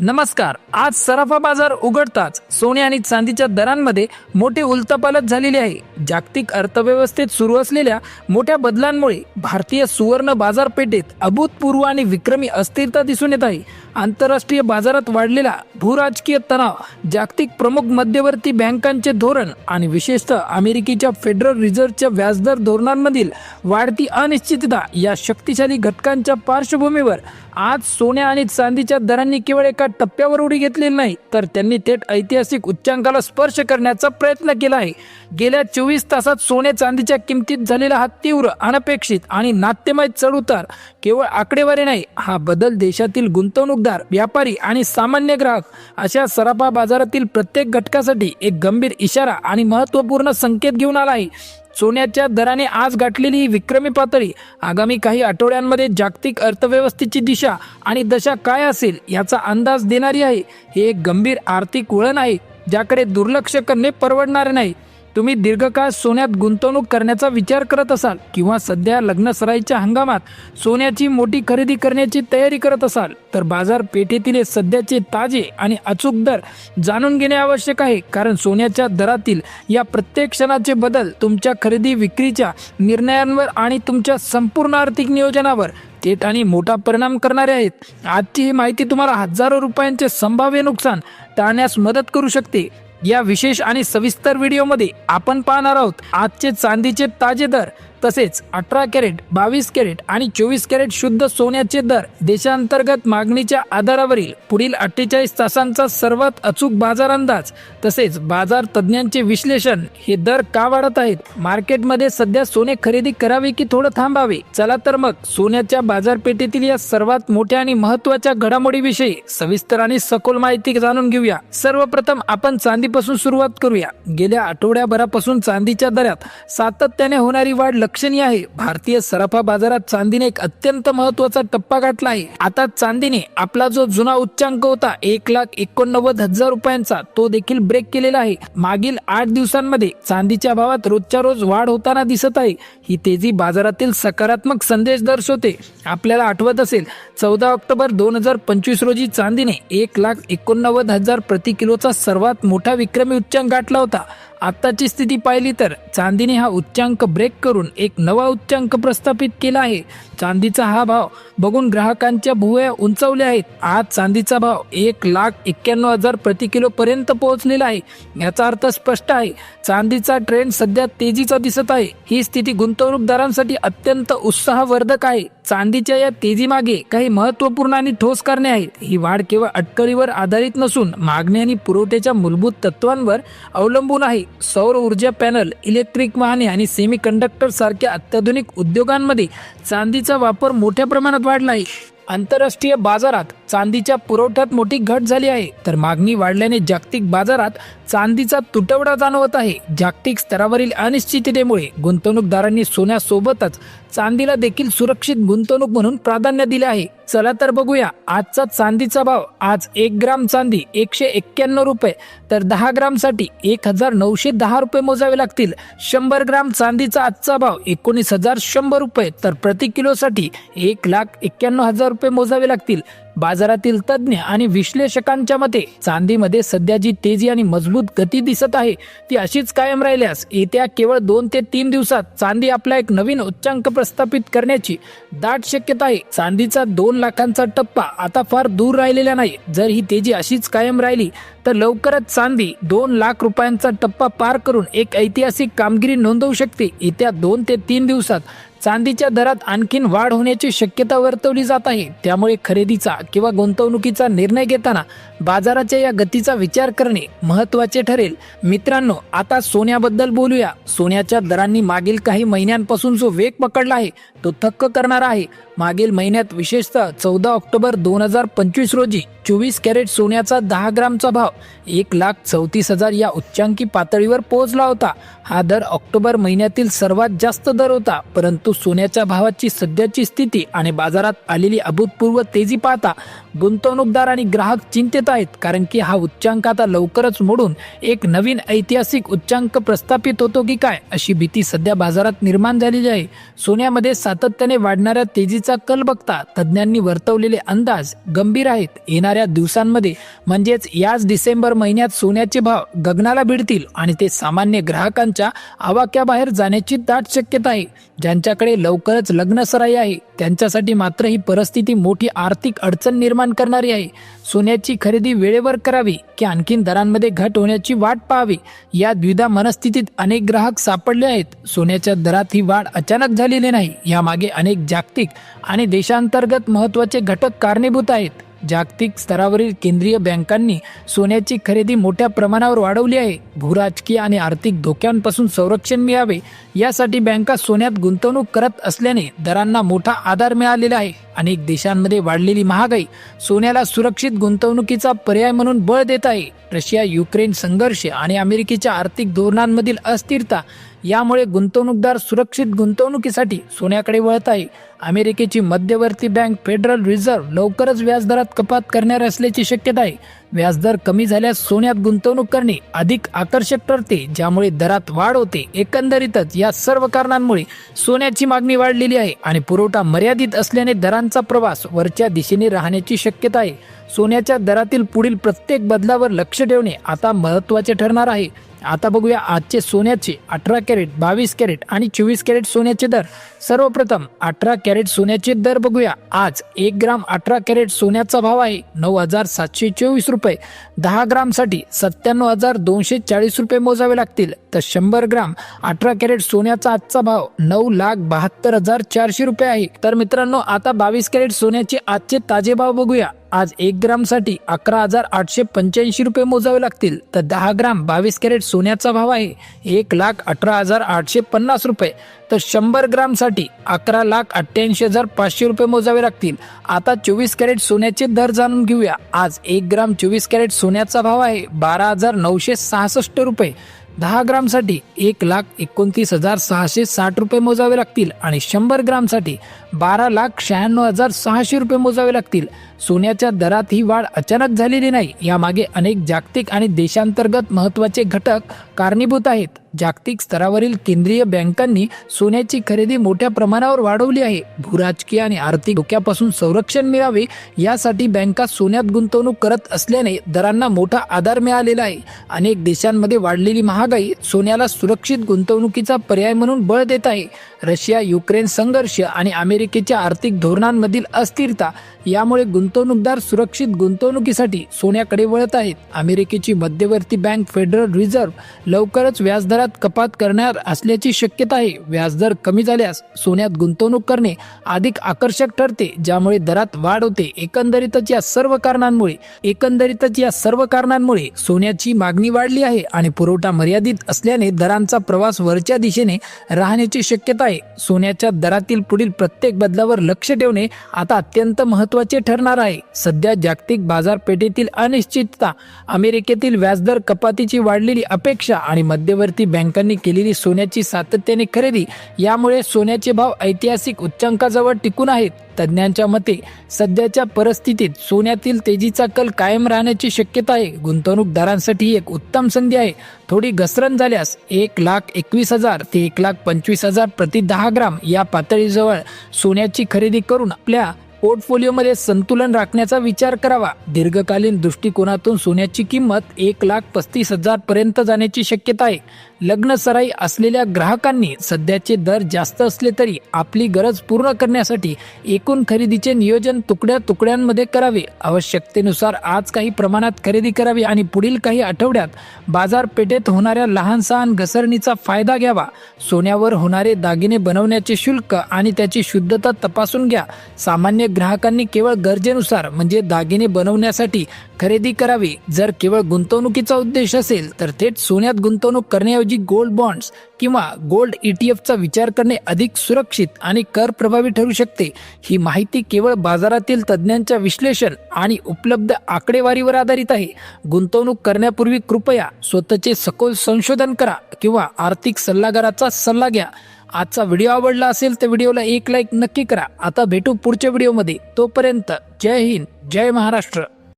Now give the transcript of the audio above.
नमस्कार. आज सराफा बाजार उघडताच सोने आणि चांदीच्या दरांमध्ये मोठी उलथापालट झालेली आहे. जागतिक अर्थव्यवस्थेत सुरू असलेल्या मोठ्या बदलांमुळे भारतीय सुवर्ण बाजारपेठेत अभूतपूर्व आणि विक्रमी अस्थिरता दिसून येत आहे. आंतरराष्ट्रीय बाजारात वाढलेला भूराजकीय तणाव जागतिक प्रमुख मध्यवर्ती बँकांचे धोरण आणि विशेषतः अमेरिकेच्या फेडरल रिझर्व्हच्या व्याजदर धोरणांमधील वाढती अनिश्चितता या शक्तिशाली घटकांच्या पार्श्वभूमीवर आज सोन्या आणि चांदीच्या दरांनी केवळ एका टप्प्यावर उडी घेतली नाही तर त्यांनी थेट ऐतिहासिक उच्चांकाला स्पर्श करण्याचा प्रयत्न केला आहे. गेल्या चोवीस तासात सोने चांदीच्या किमतीत झालेला हा तीव्र अनपेक्षित आणि नाट्यमय चढउतार केवळ आकडेवारी नाही हा बदल देशातील गुंतवणूकदार व्यापारी आणि सामान्य ग्राहक अशा सराफा बाजारातील प्रत्येक घटकासाठी एक गंभीर इशारा आणि महत्त्वपूर्ण संकेत घेऊन आला आहे सोन्याच्या दराने आज गाठलेली ही विक्रमी पातळी आगामी काही आठवड्यांमध्ये जागतिक अर्थव्यवस्थेची दिशा आणि दशा काय असेल याचा अंदाज देणारी आहे. हे एक गंभीर आर्थिक वळण आहे ज्याकडे दुर्लक्ष करणे परवडणारे नाही. तुम्ही दीर्घकाळ सोन्यात गुंतवणूक करण्याचा विचार करत असाल किंवा सध्या लग्नसराईच्या हंगामात सोन्याची मोठी खरेदी करण्याची तयारी करत असाल तर बाजारपेठेतील सध्याचे ताजे आणि अचूक दर जाणून घेणे आवश्यक आहे कारण सोन्याच्या दरातील या प्रत्येक क्षणाचे बदल तुमच्या खरेदी विक्रीच्या निर्णयांवर आणि तुमच्या संपूर्ण आर्थिक नियोजनावर थेट आणि मोठा परिणाम करणारे आहेत. आजची ही माहिती तुम्हाला हजारो रुपयांचे संभाव्य नुकसान टाळण्यास मदत करू शकते. या विशेष आणि सविस्तर व्हिडिओमध्ये आपण पाहणार आहोत आजचे चांदीचे ताजे दर तसेच अठरा कॅरेट बावीस कॅरेट आणि चोवीस कॅरेट शुद्ध सोन्याचे दर देशांतर्गत मागणीच्या आधारावरील पुढील अठ्ठेचाळीस तासांचा सर्वात अचूक बाजार अंदाज तसेच बाजार तज्ज्ञांचे विश्लेषण हे दर का वाढत आहेत? मार्केटमध्ये सध्या सोने खरेदी करावे की थोडं थांबावे? चला तर मग सोन्याच्या बाजारपेठेतील या सर्वात मोठ्या आणि महत्त्वाच्या घडामोडीविषयी सविस्तर आणि सखोल माहिती जाणून घेऊया. सर्वप्रथम आपण चांदीपासून सुरुवात करूया. गेल्या आठवड्याभरापासून चांदीच्या दरात सातत्याने होणारी वाढ लक्षणीय आहे भारतीय सराफा बाजारात चांदीने एक अत्यंत महत्त्वाचा टप्पा गाठला आहे. आता चांदीने आपला जो जुना उच्चांक होता एक लाख एकोणनव्वद हजार रुपयांचा तो देखील ब्रेक केलेला आहे. मागील आठ दिवसांमध्ये चांदीच्या भावात रोजच्या रोज वाढ होताना दिसत आहे. ही तेजी बाजारातील सकारात्मक संदेश दर्शवते. आपल्याला आठवत असेल चौदा ऑक्टोबर दोन हजार पंचवीस रोजी चांदीने एक लाख एकोणनव्वद हजार प्रति किलोचा सर्वात मोठा विक्रमी उच्चांक गाठला होता. आत्ताची स्थिती पाहिली तर चांदीने हा उच्चांक ब्रेक करून एक नवा उच्चांक प्रस्थापित केला आहे. चांदीचा हा भाव बघून ग्राहकांच्या भुवया उंचावल्या आहेत. आज चांदीचा भाव एक लाख एक्क्याण्णव हजार प्रति किलोपर्यंत पोहोचलेला आहे. याचा अर्थ स्पष्ट आहे. चांदीचा ट्रेंड सध्या तेजीचा दिसत आहे. ही स्थिती गुंतवणूकदारांसाठी अत्यंत उत्साहवर्धक आहे. चांदीच्या या तेजीमागे काही महत्त्वपूर्ण आणि ठोस कारणे आहेत. ही वाढ केवळ अटकळीवर आधारित नसून मागणी आणि पुरवठ्याच्या मूलभूत तत्वांवर अवलंबून आहे. सौर ऊर्जा पॅनल इलेक्ट्रिक वाहने आणि सेमी कंडक्टर सारख्या अत्याधुनिक उद्योगांमध्ये चांदीचा वापर मोठ्या प्रमाणात वाढला आहे. आंतरराष्ट्रीय बाजारात चांदीच्या पुरवठ्यात मोठी घट झाली आहे. तर मागणी वाढल्याने जागतिक बाजारात चांदीचा तुटवडा जाणवत आहे. जागतिक स्तरावरील अनिश्चिततेमुळे गुंतवणूकदारांनी सोन्यासोबतच चांदीला देखील सुरक्षित गुंतवणूक म्हणून प्राधान्य दिले आहे. चला तर बघूया. आजचा चांदीचा भाव. आज एक ग्राम चांदी एकशे एक्क्याण्णव रुपये. तर दहा ग्रामसाठी एक हजार नऊशे दहा रुपये मोजावे लागतील. शंभर ग्राम चांदीचा आजचा भाव एकोणीस हजार शंभर रुपये. तर प्रति किलोसाठी एक लाख एक्क्याण्णव हजार रुपये मोजावे लागतील. बाजारातील तज्ज्ञ आणि विश्लेषकांच्या मते चांदीमध्ये सध्या जी तेजी आणि मजबूत गती दिसत आहे ती अशीच कायम राहिल्यास येत्या केवळ दोन ते तीन दिवसात चांदी आपला एक नवीन उच्चांक प्रस्थापित करण्याची दाट शक्यता आहे. चांदीचा दोन लाखांचा टप्पा आता फार दूर राहिलेला नाही. जर ही तेजी अशीच कायम राहिली तर लवकरच चांदी दोन लाख रुपयांचा टप्पा पार करून एक ऐतिहासिक कामगिरी नोंदवू शकते. येत्या दोन ते तीन दिवसात चांदीच्या दरात आणखीन वाढ होण्याची शक्यता वर्तवली जात आहे. त्यामुळे खरेदीचा किंवा गुंतवणुकीचा निर्णय घेताना बाजाराच्या या गतीचा विचार करणे महत्त्वाचे ठरेल. मित्रांनो आता सोन्याबद्दल बोलूया. सोन्याच्या दरांनी मागील काही महिन्यांपासून जो वेग पकडला आहे तो थक्क करणारा आहे. मागील महिन्यात विशेषतः चौदा ऑक्टोबर दोन हजार पंचवीस रोजी चोवीस कॅरेट सोन्याचा दहा ग्रामचा भाव एक लाख चौतीस हजार या उच्चांकी पातळीवर पोहोचला होता. हा दर ऑक्टोबर महिन्यातील सर्वात जास्त दर होता परंतु सोन्याच्या भावाची सध्याची स्थिती आणि बाजारात आलेली अभूतपूर्व तेजी पाहता गुंतवणूकदार आणि ग्राहक चिंतेत आहेत कारण की हा उच्चांक आता लवकरच मोडून एक नवीन ऐतिहासिक उच्चांक प्रस्थापित होतो की काय अशी भीती सध्या बाजारात निर्माण झालेली आहे. सोन्यामध्ये सातत्याने वाढणाऱ्या तेजीचा कल बघता तज्ज्ञांनी वर्तवलेले अंदाज गंभीर आहेत. येणाऱ्या दिवसांमध्ये म्हणजेच याच डिसेंबर महिन्यात सोन्याचे भाव गगनाला भिडतील आणि ते सामान्य ग्राहकांच्या आवाक्याबाहेर जाण्याची दाट शक्यता आहे. ज्यांच्याकडे लवकरच लग्नसराई आहे त्यांच्यासाठी मात्र ही परिस्थिती मोठी आर्थिक अडचण निर्माण करणारी आहे. सोन्याची खरेदी वेळेवर करावी की आणखीन दरांमध्ये घट होण्याची वाट पाहावी या द्विधा मनस्थितीत अनेक ग्राहक सापडले आहेत. सोन्याच्या दरात ही वाढ अचानक झालेली नाही. यामागे अनेक जागतिक आणि देशांतर्गत महत्त्वाचे घटक कारणीभूत आहेत. जागतिक स्तरावरील केंद्रीय बँकांनी सोन्याची खरेदी मोठ्या प्रमाणावर वाढवली आहे. भूराजकीय आणि आर्थिक धोक्यांपासून संरक्षण मिळावे यासाठी बँका सोन्यात गुंतवणूक करत असल्याने दरांना मोठा आधार मिळालेला आहे. अनेक देशांमध्ये वाढलेली महागाई सोन्याला सुरक्षित गुंतवणुकीचा पर्याय म्हणून बळ देत आहे. रशिया युक्रेन संघर्ष आणि अमेरिकेच्या आर्थिक धोरणांमधील अस्थिरता यामुळे गुंतवणूकदार सुरक्षित गुंतवणुकीसाठी सोन्याकडे वळत आहे. अमेरिकेची मध्यवर्ती बँक फेडरल रिझर्व्ह लवकरच व्याजदरात कपात करणार असल्याची शक्यता आहे. व्याजदर कमी झाल्यास सोन्यात गुंतवणूक करणे अधिक आकर्षक ठरते ज्यामुळे दरात वाढ होते. एकंदरीतच या सर्व कारणांमुळे सोन्याची मागणी वाढलेली आहे आणि पुरवठा मर्यादित असल्याने दरांचा प्रवास वरच्या दिशेने राहण्याची शक्यता आहे. सोन्याच्या दरातील पुढील प्रत्येक बदलावर लक्ष ठेवणे आता महत्त्वाचे ठरणार आहे. आता बघूया आजचे सोन्याचे अठरा कॅरेट बावीस कॅरेट आणि चोवीस कॅरेट सोन्याचे दर. सर्वप्रथम अठरा कॅरेट सोन्याचे दर बघूया. आज एक ग्राम अठरा कॅरेट सोन्याचा भाव आहे नऊ हजार सातशे चोवीस रुपये. दहा ग्रामसाठी सत्त्याण्णव हजार दोनशे चाळीस रुपये मोजावे लागतील. तर शंभर ग्राम अठरा कॅरेट सोन्याचा आजचा भाव नऊ लाख बहात्तर हजार चारशे रुपये आहे. तर मित्रांनो आता बावीस कॅरेट सोन्याचे आजचे ताजे भाव बघूया. आज एक ग्रामसाठी अकरा हजार आठशे पंच्याऐंशी रुपये मोजावे लागतील. तर दहा ग्राम बावीस कॅरेट सोन्याचा भाव आहे. एक लाख अठरा हजार आठशे पन्नास रुपये. तर शंभर ग्रामसाठी अकरा लाख अठ्ठ्याऐंशी हजार पाचशे रुपये मोजावे लागतील. आता चोवीस कॅरेट सोन्याचे दर जाणून घेऊया. आज एक ग्राम चोवीस कॅरेट सोन्याचा भाव आहे बारा हजार नऊशे सहासष्ट रुपये. दहा ग्रामसाठी एक लाख एकोणतीस हजार सहाशे साठ रुपये मोजावे लागतील आणि शंभर ग्रामसाठी बारा लाख शहाण्णव हजार सहाशे रुपये मोजावे लागतील. सोन्याच्या दरात ही वाढ अचानक झालेली नाही. यामागे अनेक जागतिक आणि देशांतर्गत महत्त्वाचे घटक कारणीभूत आहेत. जागतिक स्तरावरील केंद्रीय बँकांनी सोन्याची खरेदी मोठ्या प्रमाणावर वाढवली आहे. भूराजकीय आणि आर्थिक धोक्यापासून संरक्षण मिळावे यासाठी बँका सोन्यात गुंतवणूक करत असल्याने दरांना मोठा आधार मिळालेला आहे. अनेक देशांमध्ये वाढलेली महागाई सोन्याला सुरक्षित गुंतवणुकीचा पर्याय म्हणून बळ देत आहे. रशिया युक्रेन संघर्ष आणि अमेरिकेच्या आर्थिक धोरणांमधील अस्थिरता यामुळे गुंतवणूकदार सुरक्षित गुंतवणुकीसाठी सोन्याकडे वळत आहेत. अमेरिकेची मध्यवर्ती बँक फेडरल रिझर्व्ह लवकरच व्याजदर दरात कपात करणार असल्याची शक्यता आहे व्याजदर कमी झाल्यास सोन्यात गुंतवणूक करणे अधिक आकर्षक ठरते ज्यामुळे दरात वाढ होते. एकंदरीतच या सर्व कारणांमुळे एकंदरीतच या सर्व कारणांमुळे सोन्याची मागणी वाढली आहे आणि पुरवठा मर्यादित असल्याने दरांचा प्रवास वरच्या दिशेने राहण्याची शक्यता आहे सोन्याच्या दरातील पुढील प्रत्येक बदलावर लक्ष ठेवणे आता अत्यंत महत्त्वाचे ठरणार आहे. सध्या जागतिक बाजारपेठेतील अनिश्चितता अमेरिकेतील व्याजदर कपातीची वाढलेली अपेक्षा आणि मध्यवर्ती बँकांनी केलेली सोन्याची सातत्याने खरेदी यामुळे सोन्याचे भाव ऐतिहासिक उच्चांकाजवळ टिकून आहेत. तज्ज्ञांच्या मते सध्याच्या परिस्थितीत सोन्यातील तेजीचा कल कायम राहण्याची शक्यता आहे. गुंतवणूकदारांसाठी ही एक उत्तम संधी आहे. थोडी घसरण झाल्यास एक लाख एकवीस हजार ते एक लाख पंचवीस हजार प्रति दहा ग्राम या पातळीजवळ सोन्याची खरेदी करून आपल्या पोर्टफोलिओमध्ये संतुलन राखण्याचा विचार करावा. दीर्घकालीन दृष्टिकोनातून सोन्याची किंमत एक लाख पस्तीस हजार पर्यंत जाण्याची शक्यता आहे. लग्न सराई असलेल्या ग्राहकांनी सध्याचे दर जास्त असले तरी आपली गरज पूर्ण करण्यासाठी एकूण खरेदीचे नियोजन तुकड्या तुकड्यांमध्ये करावे. आवश्यकतेनुसार आज काही प्रमाणात खरेदी करावी आणि पुढील काही आठवड्यात बाजारपेठेत होणाऱ्या लहान सहान घसरणीचा फायदा घ्यावा. सोन्यावर होणारे दागिने बनवण्याचे शुल्क आणि त्याची शुद्धता तपासून घ्या. सामान्य ग्राहकांनी केवळ गरजेनुसार म्हणजे दागिने बनवण्यासाठी खरेदी करावी. जर केवळ गुंतवणुकीचा उद्देश असेल तर थेट सोन्यात गुंतवणूक करण्याऐवजी गोल्ड बॉन्ड्स किंवा गोल्ड ईटीएफचा विचार करणे अधिक सुरक्षित आणि कर प्रभावी ठरू शकते ही माहिती केवळ बाजारातील तज्ज्ञांच्या विश्लेषण आणि उपलब्ध आकडेवारीवर आधारित आहे. गुंतवणूक करण्यापूर्वी कृपया स्वतःचे सखोल संशोधन करा किंवा आर्थिक सल्लागाराचा सल्ला घ्या. आजचा व्हिडिओ आवडला असेल तर व्हिडिओला एक लाईक नक्की करा. आता भेटू पुढच्या व्हिडिओमध्ये. तोपर्यंत जय हिंद जय महाराष्ट्र.